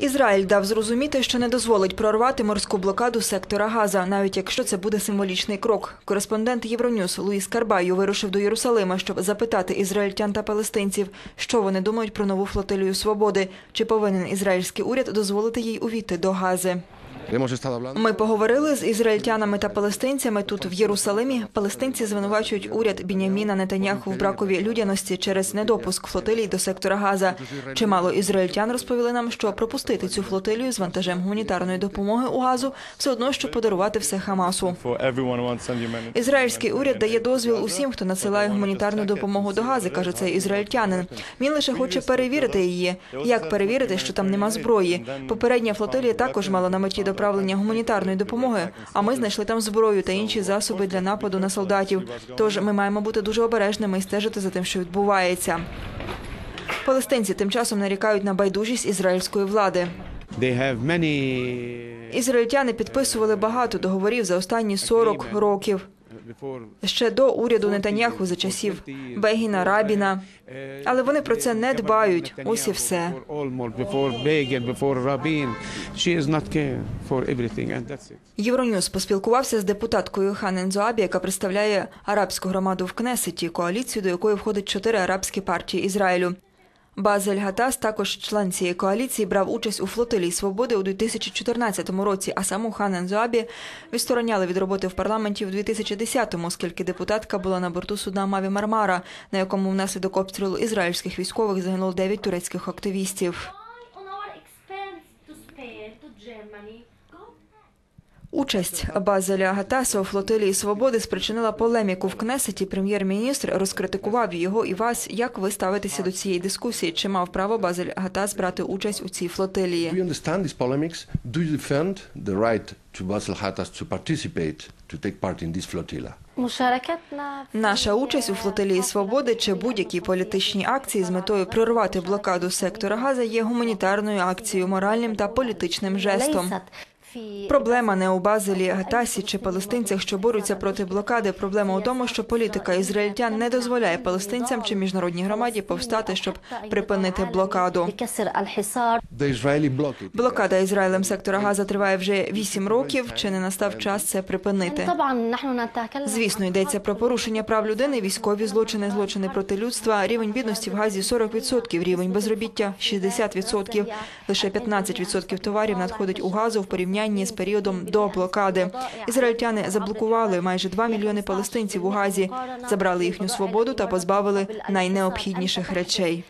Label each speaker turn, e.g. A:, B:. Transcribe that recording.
A: Ізраїль дав зрозуміти, що не дозволить прорвати морську блокаду сектора Газа, навіть якщо це буде символічний крок. Кореспондент Євроньюз Луїс Карбаю вирушив до Єрусалима, щоб запитати ізраїльтян та палестинців, що вони думають про нову флотилію свободи, чи повинен ізраїльський уряд дозволити їй увійти до Гази. Ми поговорили з ізраїльтянами та палестинцями тут в Єрусалимі. Палестинці звинувачують уряд Біняміна Нетаньяху в бракові людяності через недопуск флотилій до сектора Газа. Чимало ізраїльтян розповіли нам, що пропустити цю флотилію з вантажем гуманітарної допомоги у Газу все одно, що подарувати все Хамасу. Ізраїльський уряд дає дозвіл усім, хто надсилає гуманітарну допомогу до Гази, каже цей ізраїльтянин. Він лише хоче перевірити її. Як перевірити, що там нема зброї? Попередня флотилія також мала на меті доправлення гуманітарної допомоги. А ми знайшли там зброю та інші засоби для нападу на солдатів. Тож ми маємо бути дуже обережними і стежити за тим, що відбувається. Палестинці тим часом нарікають на байдужість ізраїльської влади. Ізраїльтяни підписували багато договорів за останні 40 років. Ще до уряду Нетаньяху за часів Бегіна, Рабіна. Але вони про це не дбають. Ось і все. Євроньюз поспілкувався з депутаткою Ханен Зоабі, яка представляє арабську громаду в Кнесеті, коаліцію, до якої входить чотири арабські партії Ізраїлю. Базель Гатас, також член цієї коаліції, брав участь у флотилії свободи у 2014 році, а саму Ханен Зуабі відстороняли від роботи в парламенті в 2010-му, оскільки депутатка була на борту судна Маві Мармара, на якому внаслідок обстрілу ізраїльських військових загинуло 9 турецьких активістів. Участь Базеля Гатаса у флотилії свободи спричинила полеміку в Кнесеті. Прем'єр-міністр розкритикував його і вас. Як ви ставитеся до цієї дискусії? Чи мав право Базель Гатас брати участь у цій флотилії? Наша участь у флотилії свободи чи будь-які політичні акції з метою прорвати блокаду сектора Газа є гуманітарною акцією, моральним та політичним жестом. Проблема не у Базелі, Гатасі чи палестинцях, що борються проти блокади. Проблема у тому, що політика ізраїльтян не дозволяє палестинцям чи міжнародній громаді повстати, щоб припинити блокаду. Блокада Ізраїлем сектора Газа триває вже вісім років. Чи не настав час це припинити? звісно, йдеться про порушення прав людини, військові злочини, злочини проти людства. Рівень бідності в газі 40%, рівень безробіття 60%. Лише 15% товарів надходить у газу в порівнянні з періодом до блокади. Ізраїльтяни заблокували майже 2 мільйони палестинців у Газі, забрали їхню свободу та позбавили найнеобхідніших речей.